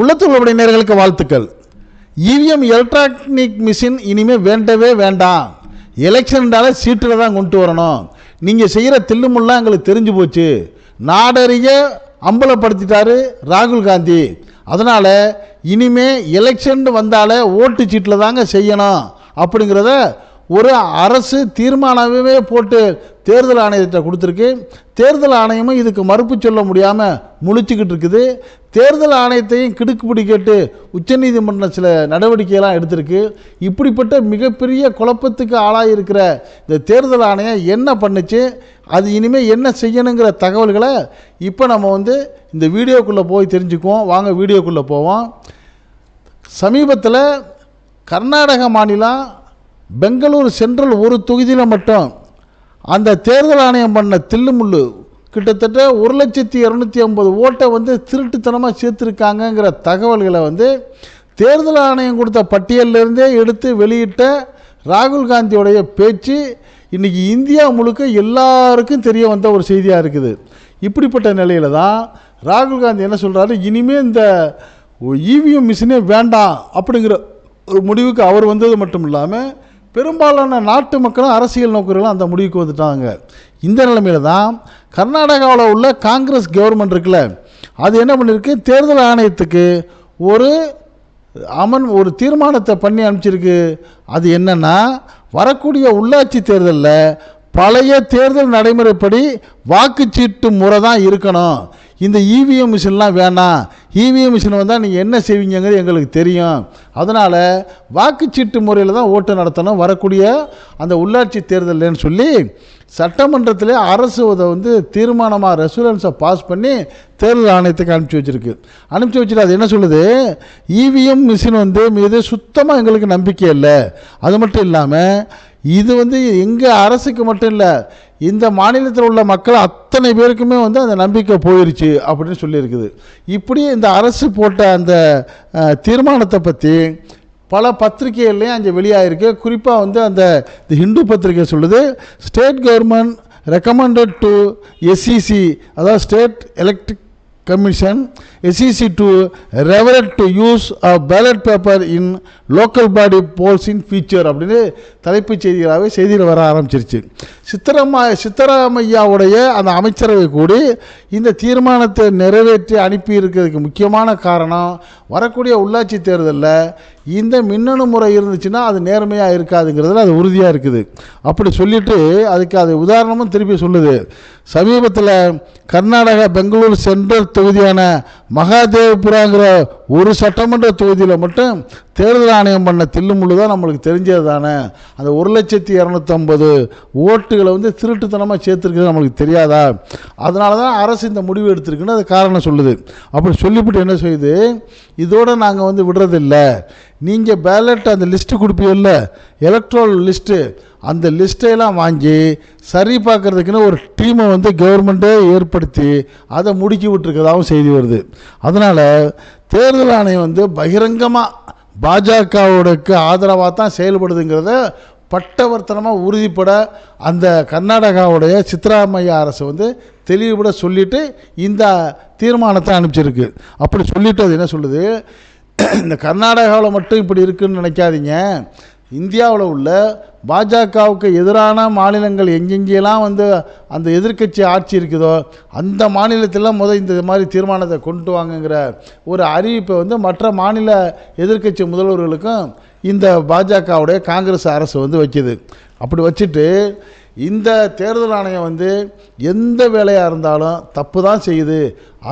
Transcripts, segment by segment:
உள்ளத்துள்ளபடி நேர்களுக்கு வாழ்த்துக்கள் EVM electronic machine இனிமேல் வேண்டவே வேண்டாம். எலெக்ஷன்டால சீட்டில் தான் கொண்டு வரணும். நீங்கள் செய்கிற தில்லுமுல்லாம் எங்களுக்கு தெரிஞ்சு போச்சு. நாடறிய அம்பலப்படுத்திட்டாரு ராகுல் காந்தி. அதனால் இனிமே எலெக்ஷன் வந்தாலே ஓட்டு சீட்டில் தாங்க செய்யணும். அப்படிங்கிறத ஒரு அரசு தீர்மானமே போட்டு தேர்தல் ஆணையத்தை கொடுத்துருக்கு. தேர்தல் ஆணையமும் இதுக்கு மறுப்பு சொல்ல முடியாமல் முழிச்சுக்கிட்டு இருக்குது. தேர்தல் ஆணையத்தையும் கிடுக்குப்பிடி கேட்டு உச்சநீதிமன்றம் சில நடவடிக்கையெல்லாம் எடுத்திருக்கு. இப்படிப்பட்ட மிகப்பெரிய குழப்பத்துக்கு ஆளாகியிருக்கிற இந்த தேர்தல் ஆணையம் என்ன பண்ணுச்சு? அது இனிமேல் என்ன செய்யணுங்கிற தகவல்களை இப்போ நம்ம வந்து இந்த வீடியோக்குள்ளே போய் தெரிஞ்சுக்குவோம். வாங்க வீடியோக்குள்ளே போவோம். சமீபத்தில் கர்நாடக மாநிலம் பெங்களூர் சென்ட்ரல் ஒரு தொகுதியில் மட்டும் அந்த தேர்தல் ஆணையம் பண்ண தில்லுமுள்ளு கிட்டத்தட்ட ஒரு லட்சத்தி இரநூத்தி ஐம்பது ஓட்டை வந்து திருட்டுத்தனமாக சேர்த்துருக்காங்கங்கிற தகவல்களை வந்து தேர்தல் ஆணையம் கொடுத்த பட்டியலிருந்தே எடுத்து வெளியிட்ட ராகுல் காந்தியோடைய பேச்சு இன்றைக்கி இந்தியா முழுக்க எல்லாருக்கும் தெரிய வந்த ஒரு செய்தியாக இருக்குது. இப்படிப்பட்ட நிலையில் தான் ராகுல் காந்தி என்ன சொல்கிறாரு இனிமேல் இந்த இவிஎம் மிஷினே வேண்டாம் அப்படிங்கிற ஒரு முடிவுக்கு அவர் வந்தது மட்டும் இல்லாமல் பெரும்பாலான நாட்டு மக்களும் அரசியல் நோக்கர்களும் அந்த முடிவுக்கு வந்துட்டாங்க. இந்த நிலைமையில தான் கர்நாடகாவில் உள்ள காங்கிரஸ் கவர்மெண்ட் இருக்குல்ல அது என்ன பண்ணியிருக்கு தேர்தல் ஆணையத்துக்கு ஒரு அமன் ஒரு தீர்மானத்தை பண்ணி அனுப்பிச்சிருக்கு. அது என்னென்னா வரக்கூடிய உள்ளாட்சி தேர்தலில் பழைய தேர்தல் நடைமுறைப்படி வாக்குச்சீட்டு முறை தான் இருக்கணும். இந்த இவிஎம் மிஷின்லாம் வேணாம். இவிஎம் மிஷின் வந்தால் நீங்கள் என்ன செய்வீங்கிறது எங்களுக்கு தெரியும். அதனால் வாக்குச்சீட்டு முறையில் தான் ஓட்டு நடத்தணும். வரக்கூடிய அந்த உள்ளாட்சி தேர்தல்னு சொல்லி சட்டமன்றத்தில் அரசு அதை வந்து தீர்மானமாக ரெசூலன்ஸை பாஸ் பண்ணி தேர்தல் ஆணையத்துக்கு அனுப்பிச்சி வச்சிருக்கு. அனுப்பிச்சி வச்சுட்டு அது என்ன சொல்லுது? இவிஎம் மிஷின் வந்து மீது சுத்தமாக எங்களுக்கு நம்பிக்கை இல்லை. அது மட்டும் இல்லாமல் இது வந்து எங்கள் அரசுக்கு மட்டும் இல்லை இந்த மாநிலத்தில் உள்ள மக்கள் அத்தனை பேருக்குமே வந்து அந்த நம்பிக்கை போயிருச்சு அப்படின்னு சொல்லியிருக்குது. இப்படி இந்த அரசு போட்ட அந்த தீர்மானத்தை பற்றி பல பத்திரிகைகள்லையும் அங்கே வெளியாகிருக்கு குறிப்பாக வந்து அந்த இந்த ஹிந்து பத்திரிகை சொல்லுது state government recommended to SCC அதாவது state electric commission SEC to revert to use a ballot paper in local body polls in future அப்படின்னு தலைப்புச் செய்திகளாகவே செய்தியில் வர ஆரம்பிச்சிருச்சு. சித்தராமா சித்தராமையாவுடைய அந்த அமைச்சரவை கூடி இந்த தீர்மானத்தை நிறைவேற்றி அனுப்பி இருக்கிறதுக்கு முக்கியமான காரணம் வரக்கூடிய உள்ளாட்சி தேர்தலில் இந்த மின்னணு முறை இருந்துச்சுன்னா அது நேர்மையாக இருக்காதுங்கிறதுல அது உறுதியாக இருக்குது. அப்படி சொல்லிட்டு அதுக்கு அது உதாரணமும் திருப்பி சொல்லுது. சமீபத்தில் கர்நாடகா பெங்களூர் சென்ட்ரல் தொகுதியான மகாதேவ்புராங்கிற ஒரு சட்டமன்ற தொகுதியில் மட்டும் தேர்தல் ஆணையம் பண்ண தில்லுமுள்ளு தான் நம்மளுக்கு தெரிஞ்சது தானே அந்த ஒரு லட்சத்தி இரநூத்தம்பது ஓட்டுகளை வந்து திருட்டுத்தனமாக சேர்த்துருக்கிறது நம்மளுக்கு தெரியாதா? அதனால தான் அரசு இந்த முடிவு எடுத்திருக்குன்னு அது காரணம் சொல்லுது. அப்படி சொல்லிவிட்டு என்ன செய்யுது? இதோட நாங்கள் வந்து விடுறதில்ல. நீங்கள் பேலட் அந்த லிஸ்ட்டு கொடுப்பீங்கல்ல? எலக்ட்ரல் லிஸ்ட்டு அந்த லிஸ்ட்டையெல்லாம் வாங்கி சரி பார்க்கறதுக்குன்னு ஒரு டீமை வந்து கவர்மெண்ட்டே ஏற்படுத்தி அதை முடுக்கி விட்டுருக்கதாகவும் செய்தி வருது. அதனால் தேர்தல் ஆணையம் வந்து பகிரங்கமாக பாஜகவோடக்கு ஆதரவாக தான் செயல்படுதுங்கிறத பட்டவர்த்தனமாக உறுதிப்பட அந்த கர்நாடகாவுடைய சித்தராமையா அரசு வந்து தெளிவுபட சொல்லிட்டு இந்த தீர்மானத்தை அனுப்பிச்சிருக்கு. அப்படி சொல்லிட்டு அது என்ன சொல்லுது? இந்த கர்நாடகாவில் மட்டும் இப்படி இருக்குன்னு நினைக்காதீங்க. இந்தியாவில் உள்ள பாஜகவுக்கு எதிரான மாநிலங்கள் எங்கெங்கெல்லாம் வந்து அந்த எதிர்க்கட்சி ஆட்சி இருக்குதோ அந்த மாநிலத்தில் முதல் இந்த மாதிரி தீர்மானத்தை கொண்டு வாங்கங்கிற ஒரு அறிவிப்பை வந்து மற்ற மாநில எதிர்க்கட்சி முதல்வர்களுக்கும் இந்த பாஜகவுடைய காங்கிரஸ் அரசு வந்து வைக்குது. அப்படி வச்சுட்டு இந்த தேர்தல் ஆணையம் வந்து எந்த வேலையாக இருந்தாலும் தப்பு தான் செய்யுது.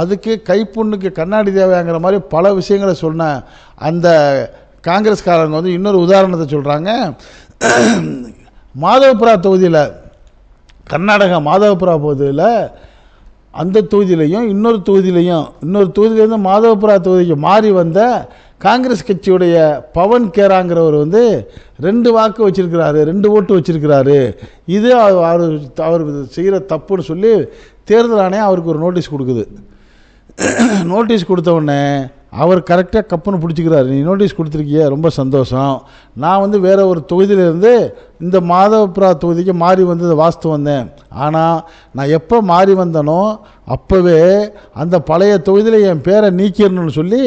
அதுக்கு கைப்புண்ணுக்கு கண்ணாடி தேவைங்கிற மாதிரி பல விஷயங்களை சொன்ன அந்த காங்கிரஸ்காரங்க வந்து இன்னொரு உதாரணத்தை சொல்கிறாங்க மாதவபுரா தொகுதியில் கர்நாடகா மாதவபுரா பகுதியில் அந்த தொகுதியிலையும் இன்னொரு தொகுதியிலையும் இன்னொரு தொகுதியிலேருந்து மாதவபுரா தொகுதிக்கு மாறி வந்த காங்கிரஸ் கட்சியுடைய பவன் கேராங்கிறவர் வந்து ரெண்டு வாக்கு வச்சுருக்கிறாரு ரெண்டு ஓட்டு வச்சுருக்கிறாரு. இது அவர் அவர் செய்கிற தப்புன்னு சொல்லி தேர்தல் ஆணையம் அவருக்கு ஒரு நோட்டீஸ் கொடுக்குது. நோட்டீஸ் கொடுத்த உடனே அவர் கரெக்டாக கப்புன்னு பிடிச்சிக்கிறாரு. நீ நோட்டீஸ் கொடுத்துருக்கிய ரொம்ப சந்தோஷம். நான் வந்து வேறு ஒரு தொகுதியிலேருந்து இந்த மாதவபுரா தொகுதிக்கு மாறி வந்தது வாஸ்து வந்தேன். ஆனால் நான் எப்போ மாறி வந்தனோ அப்போவே அந்த பழைய தொகுதியில் என் பேரை நீக்கிடணும்னு சொல்லி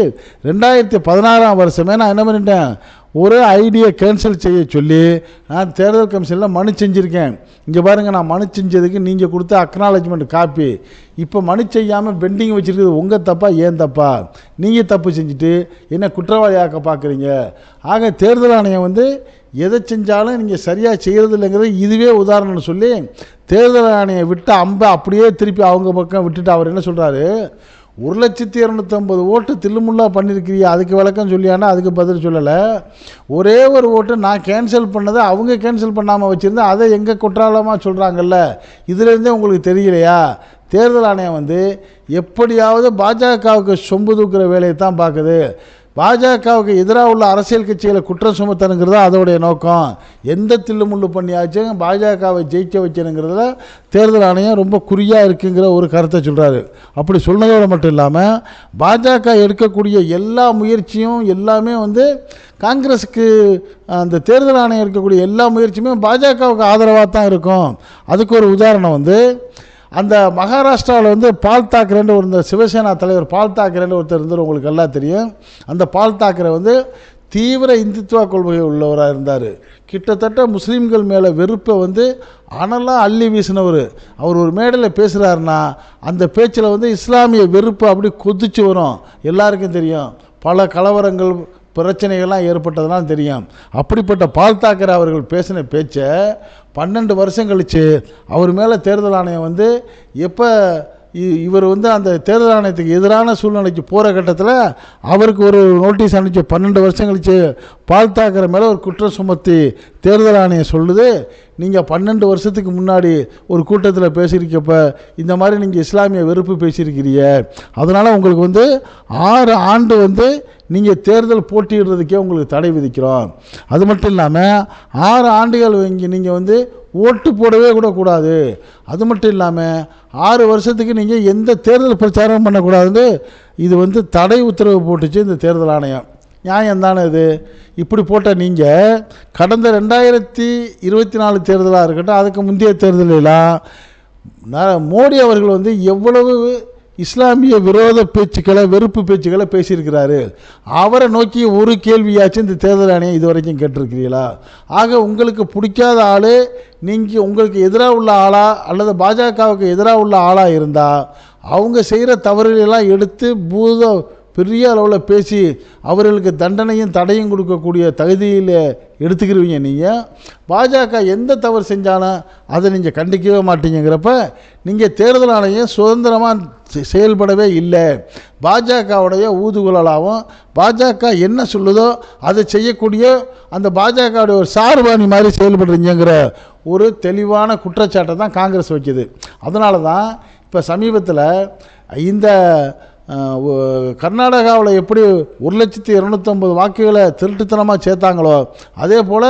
ரெண்டாயிரத்தி பதினாறாம் வருஷமே நான் என்ன பண்ணிட்டேன்? ஒரு ஐடியை கேன்சல் செய்ய சொல்லி நான் தேர்தல் கமிஷனில் மனு செஞ்சுருக்கேன் இங்கே பாருங்கள் நான் மனு செஞ்சதுக்கு நீங்கள் கொடுத்த அக்னாலஜ்மெண்ட் காப்பி இப்போ மனு செய்யாமல் பெண்டிங் வச்சுருக்குது உங்கள் தப்பா ஏன் தப்பா? நீங்கள் தப்பு செஞ்சுட்டு என்ன குற்றவாளியாக்க பார்க்குறீங்க ஆக தேர்தல் ஆணையம் வந்து எதை செஞ்சாலும் நீங்கள் சரியாக செய்கிறது இல்லைங்கிறது இதுவே உதாரணம்னு சொல்லி தேர்தல் ஆணையை விட்டு அம்பை அப்படியே திருப்பி அவங்க பக்கம் விட்டுட்டு அவர் என்ன சொல்கிறாரு ஒரு லட்சத்தி இரநூத்தம்பது ஓட்டு தில்லுமுல்லா பண்ணியிருக்கிறியா அதுக்கு விளக்கம் சொல்லியானா அதுக்கு பதில் சொல்லலை. ஒரே ஒரு ஓட்டு நான் கேன்சல் பண்ணதை அவங்க கேன்சல் பண்ணாமல் வச்சுருந்தேன் அதை எங்கள் குற்றாலமாக சொல்கிறாங்கல்ல இதுலேருந்தே உங்களுக்கு தெரியலையா? தேர்தல் ஆணையம் வந்து எப்படியாவது பாஜகவுக்கு சொம்பு தூக்குற வேலையை தான் பார்க்குது. பாஜகவுக்கு எதிராக உள்ள அரசியல் கட்சிகளை குற்றம் சுமத்தணுங்கிறது தான் அதோடைய நோக்கம். எந்த தில்லுமுள்ளு பண்ணியாச்சும் பாஜகவை ஜெயிக்க வைக்கணுங்கிறதுல தேர்தல் ஆணையம் ரொம்ப குறியாக இருக்குங்கிற ஒரு கருத்தை சொல்கிறாரு அப்படி சொன்னதோடு மட்டும் இல்லாமல் பாஜக எடுக்கக்கூடிய எல்லா முயற்சியும் எல்லாமே வந்து காங்கிரஸுக்கு அந்த தேர்தல் ஆணையம் எடுக்கக்கூடிய எல்லா முயற்சியுமே பாஜகவுக்கு ஆதரவாக தான் இருக்கும். அதுக்கு ஒரு உதாரணம் வந்து அந்த மகாராஷ்டிராவில் வந்து பால் தாக்கரேன்னு ஒரு இந்த சிவசேனா தலைவர் பால் தாக்கரேன்னு ஒருத்தர் இருந்தார் உங்களுக்கு எல்லாம் தெரியும். அந்த பால் தாக்கரே வந்து தீவிர இந்துத்துவ கொள்கை உள்ளவராக இருந்தார். கிட்டத்தட்ட முஸ்லீம்கள் மேலே வெறுப்பை வந்து அனலாக அள்ளி வீசினவர். அவர் ஒரு மேடையில் பேசுகிறாருன்னா அந்த பேச்சில் வந்து இஸ்லாமிய வெறுப்பு அப்படி கொதிச்சு வரும். எல்லாருக்கும் தெரியும். பல கலவரங்கள் பிரச்சனைகள்லாம் ஏற்பட்டதெல்லாம் தெரியும். அப்படிப்பட்ட பால் தாக்கர் அவர்கள் பேசின பேச்சை பன்னெண்டு வருஷம் கழித்து அவர் மேலே தேர்தல் ஆணையம் வந்து எப்போ இவர் வந்து அந்த தேர்தல் ஆணையத்துக்கு எதிரான சூழ்நிலைக்கு போகிற கட்டத்தில் அவருக்கு ஒரு நோட்டீஸ் அனுப்பிச்சு பன்னெண்டு வருஷம் கழித்து பால் தாக்கிற மேலே ஒரு குற்றம் சுமத்தி தேர்தல் ஆணையம் சொல்லுது. நீங்கள் பன்னெண்டு வருஷத்துக்கு முன்னாடி ஒரு கூட்டத்தில் பேசியிருக்கப்ப இந்த மாதிரி நீங்கள் இஸ்லாமிய வெறுப்பு பேசியிருக்கிறீங்க. அதனால் உங்களுக்கு வந்து ஆறு ஆண்டு வந்து நீங்கள் தேர்தல் போட்டியிடுறதுக்கே உங்களுக்கு தடை விதிக்கிறோம். அது மட்டும் இல்லாமல் ஆறு ஆண்டுகள் இங்கே நீங்கள் வந்து ஓட்டு போடவே கூட கூடாது. அது மட்டும் இல்லாமல் ஆறு வருஷத்துக்கு நீங்கள் எந்த தேர்தல் பிரச்சாரம் பண்ணக்கூடாதுன்னு இது வந்து தடை உத்தரவு போட்டுச்சு இந்த தேர்தல் ஆணையம். நியாயம் தானே இது? இப்படி போட்ட நீங்கள் கடந்த ரெண்டாயிரத்தி இருபத்தி நாலு தேர்தலாக இருக்கட்டும் அதுக்கு முந்தைய தேர்தலெல்லாம் ந- மோடி அவர்கள் வந்து எவ்வளவு இஸ்லாமிய விரோத பேச்சுக்களை வெறுப்பு பேச்சுக்களை பேசியிருக்கிறாரு. அவரை நோக்கி ஒரு கேள்வியாச்சும் இந்த தேர்தல் ஆணையம் இது வரைக்கும் கேட்டிருக்கிறீங்களா ஆக உங்களுக்கு பிடிக்காத ஆள் நீங்கள் உங்களுக்கு எதிராக உள்ள ஆளா அல்லது பாஜகவுக்கு எதிராக உள்ள ஆளாக இருந்தால் அவங்க செய்கிற தவறுகளெல்லாம் எடுத்து பூத பெரிய அளவில் பேசி அவர்களுக்கு தண்டனையும் தடையும் கொடுக்கக்கூடிய தகுதியில் எடுத்துக்கிருவீங்க நீங்கள் பாஜக எந்த தவறு செஞ்சாலும் அதை நீங்கள் கண்டிக்கவே மாட்டீங்கிறப்ப நீங்கள் தேர்தல் ஆணையம் சுதந்திரமாக செயல்படவே இல்லை. பாஜகவுடைய ஊதுகுழலாகவும் பாஜக என்ன சொல்லுதோ அதை செய்யக்கூடிய அந்த பாஜகவுடைய ஒரு சார்பாணி மாதிரி செயல்படுறீங்கிற ஒரு தெளிவான குற்றச்சாட்டை தான் காங்கிரஸ் வைக்கிது. அதனால தான் இப்போ சமீபத்தில் இந்த கர்நாடகாவில் எப்படி ஒரு லட்சத்தி இரநூத்தொம்பது வாக்குகளை திருட்டுத்தனமாக சேர்த்தாங்களோ அதே போல்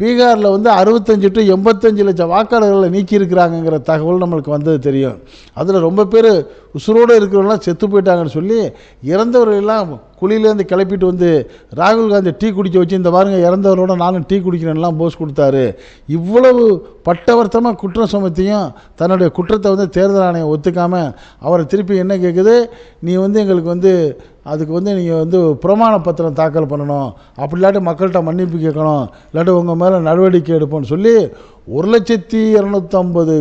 பீகாரில் வந்து அறுபத்தஞ்சு டு எண்பத்தஞ்சு லட்சம் வாக்காளர்களை நீக்கியிருக்கிறாங்கங்கிற தகவல் நம்மளுக்கு வந்தது தெரியும். அதில் ரொம்ப பேர் உசுரோடு இருக்கிறவங்களாம் செத்து போயிட்டாங்கன்னு சொல்லி இறந்தவர்களெல்லாம் குழியிலேருந்து கிளப்பிட்டு வந்து ராகுல் காந்தி டீ குடிக்க வச்சு இந்த பாருங்க இறந்தவரோட நானும் டீ குடிக்கிறேன்லாம் போஸ் கொடுத்தாரு. இவ்வளவு பட்டவர்த்தமாக குற்றம் சுமத்தியும் தன்னுடைய குற்றத்தை வந்து தேர்தல் ஆணையம் ஒத்துக்காமல் அவரை திருப்பி என்ன கேட்குது நீ வந்து எங்களுக்கு வந்து அதுக்கு வந்து நீங்கள் வந்து பிரமாண பத்திரம் தாக்கல் பண்ணணும். அப்படி இல்லாட்டி மக்கள்கிட்ட மன்னிப்பு கேட்கணும். இல்லாட்டி உங்கள் மேலே நடவடிக்கை எடுப்போம்னு சொல்லி ஒரு லட்சத்தி இரநூத்தம்பது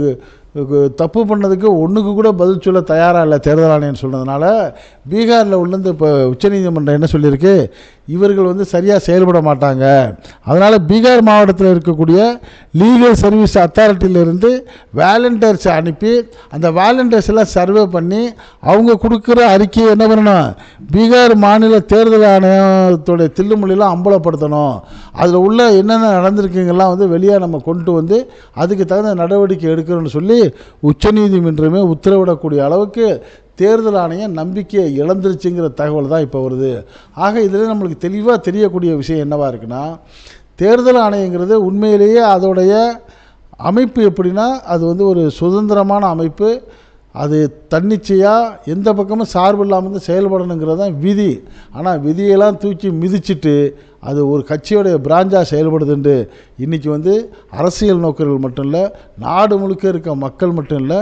தப்பு பண்ணதுக்கு ஒன்றுக்கு கூட பதில் சொல்ல தயாராக இல்லை தேர்தல் ஆணையம் சொன்னதுனால பீகாரில் உள்ளது இப்போ உச்சநீதிமன்றம் என்ன சொல்லியிருக்கு? இவர்கள் வந்து சரியாக செயல்பட மாட்டாங்க. அதனால் பீகார் மாவட்டத்தில் இருக்கக்கூடிய லீகல் சர்வீஸ் அத்தாரிட்டியிலிருந்து வேலண்டியர்ஸை அனுப்பி அந்த வேலண்டியர்ஸ் எல்லாம் சர்வே பண்ணி அவங்க கொடுக்குற அறிக்கையை என்ன பண்ணணும்? பீகார் மாநில தேர்தல் ஆணையத்துடைய தில்லுமொழியெல்லாம் அம்பலப்படுத்தணும். அதில் உள்ள என்னென்ன நடந்திருக்குங்கெல்லாம் வந்து வெளியே நம்ம கொண்டு வந்து அதுக்கு தகுந்த நடவடிக்கை எடுக்கணும்னு சொல்லி உச்சநீதிமன்றமே உத்தரவிடக்கூடிய அளவுக்கு தேர்தல் ஆணையம் நம்பிக்கையை இழந்துருச்சுங்கிற தகவல் தான் இப்போ வருது. ஆக இதில் நம்மளுக்கு தெளிவாக தெரியக்கூடிய விஷயம் என்னவாக இருக்குன்னா தேர்தல் ஆணையங்கிறது உண்மையிலேயே அதோடைய அமைப்பு எப்படின்னா அது வந்து ஒரு சுதந்திரமான அமைப்பு. அது தன்னிச்சையாக எந்த பக்கமும் சார்பு இல்லாமல் வந்து செயல்படணுங்கிறது தான் விதி. ஆனால் விதியெல்லாம் தூக்கி மிதிச்சிட்டு அது ஒரு கட்சியோடைய பிராஞ்சாக செயல்படுதுண்டு இன்றைக்கி வந்து அரசியல் நோக்கர்கள் மட்டும் இல்லை நாடு முழுக்க இருக்க மக்கள் மட்டும் இல்லை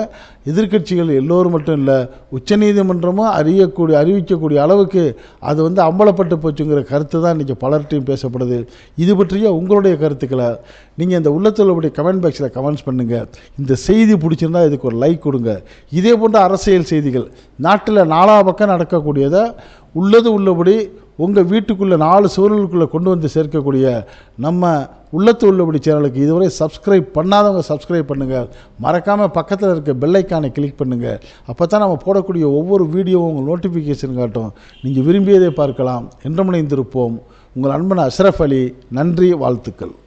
எதிர்க்கட்சிகள் எல்லோரும் மட்டும் இல்லை உச்சநீதிமன்றமும் அறியக்கூடிய அறிவிக்கக்கூடிய அளவுக்கு அது வந்து அம்பலப்பட்டு போச்சுங்கிற கருத்து தான் இன்றைக்கி பலர்கிட்டையும் பேசப்படுது. இது பற்றிய உங்களுடைய கருத்துக்களை நீங்கள் இந்த உள்ளத்தில் உள்ளபடி கமெண்ட் பாக்ஸில் கமெண்ட்ஸ் பண்ணுங்கள் இந்த செய்தி பிடிச்சிருந்தா இதுக்கு ஒரு லைக் கொடுங்க. இதே போன்ற அரசியல் செய்திகள் நாட்டில் நாலா பக்கம் நடக்கக்கூடியதை உள்ளது உள்ளபடி உங்கள் வீட்டுக்குள்ளே நாலு சுவர்களுக்குள்ளே கொண்டு வந்து சேர்க்கக்கூடிய நம்ம உள்ளத்து உள்ளபடி சேனலுக்கு இதுவரை சப்ஸ்கிரைப் பண்ணாதவங்க சப்ஸ்கிரைப் பண்ணுங்கள் மறக்காமல் பக்கத்தில் இருக்க பெல்லைக்கானை கிளிக் பண்ணுங்கள் அப்போ தான் நம்ம போடக்கூடிய ஒவ்வொரு வீடியோவும் உங்கள் நோட்டிஃபிகேஷன் காட்டும். நீங்கள் விரும்பியதை பார்க்கலாம். என்றும் இணைந்திருப்போம் உங்கள் அன்பன் அஷ்ரஃப் அலி நன்றி வாழ்த்துக்கள்.